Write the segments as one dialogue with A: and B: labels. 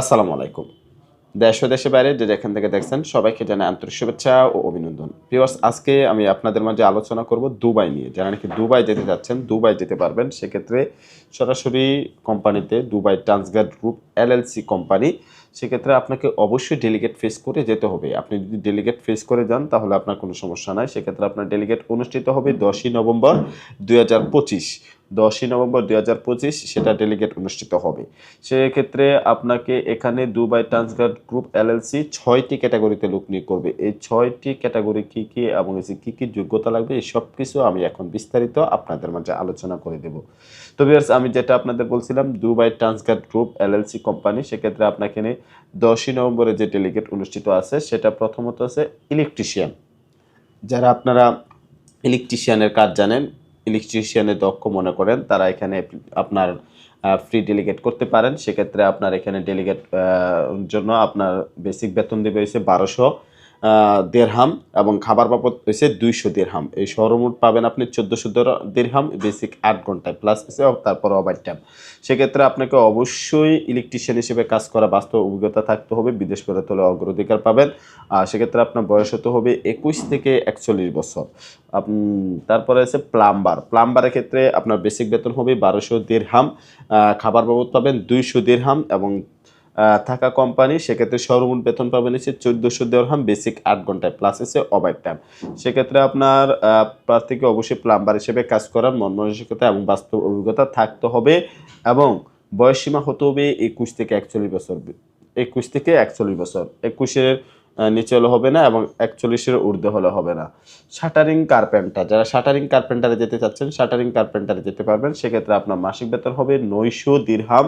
A: আসসালামু আলাইকুম। দেশ ও দেশের বাইরে যে যেখান থেকে দেখছেন, সবাইকে জানাই আন্তরিক শুভেচ্ছা ও অভিনন্দন। ভিউয়ার্স, আজকে আমি আপনাদের মাঝে আলোচনা করব দুবাই নিয়ে। যারা নাকি দুবাই যেতে যাচ্ছেন, দুবাই যেতে পারবেন, সেক্ষেত্রে সরাসরি কোম্পানিতে Dubai Transguard group LLC company, সেক্ষেত্রে আপনাকে অবশ্যই ডেলিগেট ফেস করে যেতে হবে। আপনি যদি ডেলিগেট ফেস করে যান, তাহলে আপনার কোনো সমস্যা নাই। সেক্ষেত্রে আপনার ডেলিগেট অনুষ্ঠিত হবে দশই নভেম্বর দুই হাজার পঁচিশ। দশই নভেম্বর দুই হাজার পঁচিশ সেটা ডেলিগেট অনুষ্ঠিত হবে। সেক্ষেত্রে আপনাকে এখানে দুবাই ট্রান্সগার্ড গ্রুপ এলএলসি ছয়টি ক্যাটাগরিতে লোক নিয়োগ করবে। এই ছয়টি ক্যাটাগরি কী কী এবং কী কী যোগ্যতা লাগবে, এই সব কিছু আমি এখন বিস্তারিত আপনাদের মাঝে আলোচনা করে দেব। তো ভিউয়ার্স আমি যেটা আপনাদের বলছিলাম, Dubai Transguard group LLC company, সেক্ষেত্রে আপনাকে দশই নভেম্বরে যে ডেলিগেট অনুষ্ঠিত আছে, সেটা প্রথমত আছে ইলেকট্রিশিয়ান যারা আপনারা ইলেকট্রিশিয়ানের কাজ জানেন ইলেকট্রিশিয়ানের দক্ষ মনে করেন, তারা এখানে আপনার ফ্রি ডেলিগেট করতে পারেন। সেক্ষেত্রে আপনার এখানে ডেলিগেট জন্য আপনার বেসিক বেতন দেবে হয়েছে বারোশো। দেড়হাম এবং খাবার বাবদ হয়েছে দুইশো দেড়হাম। এই সর্বমোট পাবেন আপনি চোদ্দোশো দেড়হাম বেসিক আট ঘন্টায় প্লাস হয়েছে তারপর ওভার টাইম সেক্ষেত্রে আপনাকে অবশ্যই ইলেকট্রিশিয়ান হিসেবে কাজ করা বাস্তব অভিজ্ঞতা থাকতে হবে, বিদেশ বেরোতে হলে অগ্রাধিকার পাবেন। আর সেক্ষেত্রে আপনার বয়স হতে হবে একুশ থেকে একচল্লিশ বছর। তারপরে আছে প্লাম্বার। প্লাম্বারের ক্ষেত্রে আপনার বেসিক বেতন হবে বারোশো দেড়হাম। খাবার বাবদ পাবেন দুইশো দেড়হাম এবং থাকা কোম্পানি সেক্ষেত্রে সর্বমোট বেতন পাবেন হচ্ছে চোদ্দোশো দেড়হাম বেসিক আট ঘন্টায় প্লাস হচ্ছে ওভার টাইম সেক্ষেত্রে আপনার প্রার্থীকে অবশ্যই প্লাম্বার হিসেবে কাজ করার মন মানসিকতা এবং বাস্তব অভিজ্ঞতা থাকতে হবে এবং বয়সসীমা হতে হবে একুশ থেকে একচল্লিশ বছর একুশ থেকে একচল্লিশ বছর। একুশের নিচে হলে হবে না এবং একচল্লিশের ঊর্ধ্বে হলে হবে না। শাটারিং কার্পেন্টার, যারা শাটারিং কার্পেন্টারে যেতে চাচ্ছেন, শাটারিং কার্পেন্টারে যেতে পারবেন। সেক্ষেত্রে আপনার মাসিক বেতন হবে নয়শো দিরহাম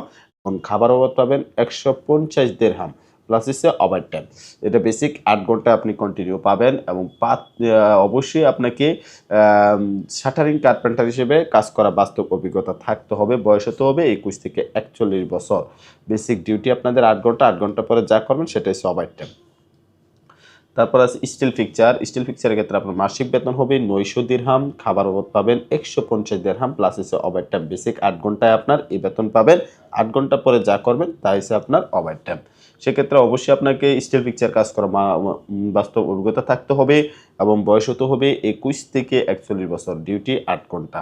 A: খাবার বাবদ পাবেন একশো পঞ্চাশ দেড়হাম প্লাস হচ্ছে ওভার টাইম এটা বেসিক আট ঘণ্টা আপনি কন্টিনিউ পাবেন এবং পাঁচ অবশ্যই আপনাকে শাটারিং কার্পেন্টার হিসেবে কাজ করা বাস্তব অভিজ্ঞতা থাকতে হবে, বয়স হতে হবে একুশ থেকে একচল্লিশ বছর। বেসিক ডিউটি আপনাদের আট ঘণ্টা আট ঘণ্টা পরে যা করবেন সেটাই হচ্ছে ওভার টাইম তারপর আছে স্টিল ফিকচার স্টিল ফিকচারের ক্ষেত্রে আপনার মাসিক বেতন হবে নয়শো দিরহাম খাবার বাবদ পাবেন একশো পঞ্চাশ দেড়হাম প্লাস হচ্ছে ওভার টাইম বেসিক আট ঘন্টায় আপনার এই বেতন পাবেন। আট ঘণ্টা পরে যা করবেন তা হচ্ছে আপনার ওভার টাইম সেক্ষেত্রে অবশ্যই আপনাকে স্টিল পিকচার কাজ করা বাস্তব অভিজ্ঞতা থাকতে হবে এবং বয়স হতে হবে একুশ থেকে একচল্লিশ বছর ডিউটি আট ঘণ্টা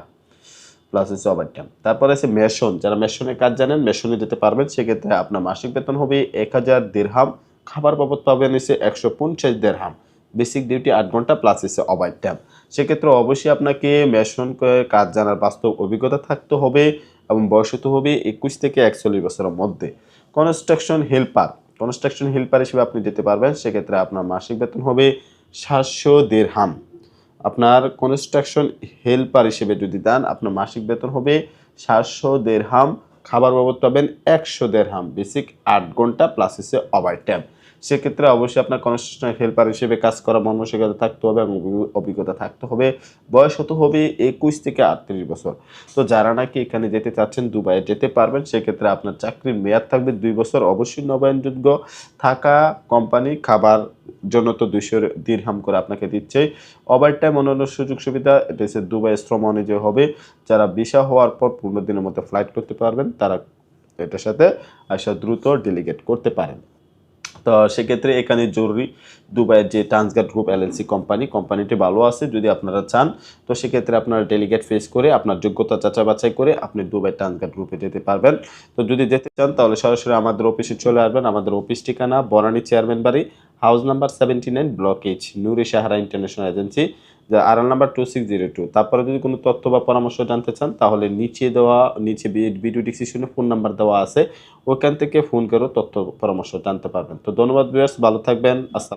A: প্লাস হচ্ছে ওভার টাইম তারপরে আছে মেশন। যারা মেশনের কাজ জানেন, মেশনে যেতে পারবেন। সেক্ষেত্রে আপনার মাসিক বেতন হবে এক হাজার দেড়হাম খাবার বাবদ পাবেন হচ্ছে একশো পঞ্চাশ দেড়হাম। বেসিক ডিউটি আট ঘণ্টা প্লাস হচ্ছে ওভার টাইম সেক্ষেত্রে অবশ্যই আপনাকে মেশন কাজ জানার বাস্তব অভিজ্ঞতা থাকতে হবে এবং বয়স হতে হবে একুশ থেকে একচল্লিশ বছরের মধ্যে। কনস্ট্রাকশন হেল্পার কনস্ট্রাকশন হেল্পার হিসেবে আপনি যেতে পারবেন, সেক্ষেত্রে আপনার মাসিক বেতন হবে সাতশো দেড়হাম। আপনার কনস্ট্রাকশন হেল্পার হিসেবে যদি দেন, আপনার মাসিক বেতন হবে সাতশো দেড়হাম। খাবার বাবদ পাবেন একশো দেড়হাম বেসিক আট ঘণ্টা প্লাস হচ্ছে ওভার টাইম সেক্ষেত্রে অবশ্যই আপনার কনস্ট্রাকশন হেল্পার হিসেবে কাজ করা মানসিকতা থাকতে হবে এবং অভি- অভিজ্ঞতা থাকতে হবে। বয়স হতে হবে একুশ থেকে আটত্রিশ বছর। তো যারা নাকি এখানে যেতে চাচ্ছেন, দুবাইয়ে যেতে পারবেন, সেক্ষেত্রে আপনার চাকরির মেয়াদ থাকবে দুই বছর। অবশ্যই নবায়নযোগ্য থাকা কোম্পানি খাবার জন্য তো দুইশো দিরহাম করে আপনাকে দিচ্ছে। ওভার টাইম অন্যান্য সুযোগ সুবিধা, এটা হচ্ছে দুবাই শ্রম অনুযায়ী হবে। যারা ভিসা হওয়ার পর পনেরো দিনের মধ্যে ফ্লাইট করতে পারবেন, তারা এটার সাথে আসা দ্রুত ডেলিগেট করতে পারেন। তো সেক্ষেত্রে এখানে জরুরি দুবাইয়ের যে ট্রান্সগার্ড গ্রুপ এলএলসি কোম্পানি কোম্পানিটি ভালো আছে যদি আপনারা চান। তো সেক্ষেত্রে আপনারা ডেলিগেট ফেস করে, আপনার যোগ্যতা চাচা বাছাই করে আপনি দুবাই ট্রান্সগার্ড গ্রুপে যেতে পারবেন। তো যদি যেতে চান তাহলে সরাসরি আমাদের অফিসে চলে আসবেন। আমাদের অফিস ঠিকানা বনানী চেয়ারম্যান বাড়ি house number seventy nine block H Nuri Sahara international agency যা আড়াল number two six zero two তারপরে যদি কোনো তথ্য বা পরামর্শ জানতে চান, তাহলে নিচে দেওয়া, নিচে ভিডিও ডিসক্রিপশনে ফোন নাম্বার দেওয়া আছে। ওখান থেকে ফোন করেও তথ্য, পরামর্শ জানতে পারবেন। তো ধন্যবাদ ভিউয়ার্স ভালো থাকবেন। আসসালাম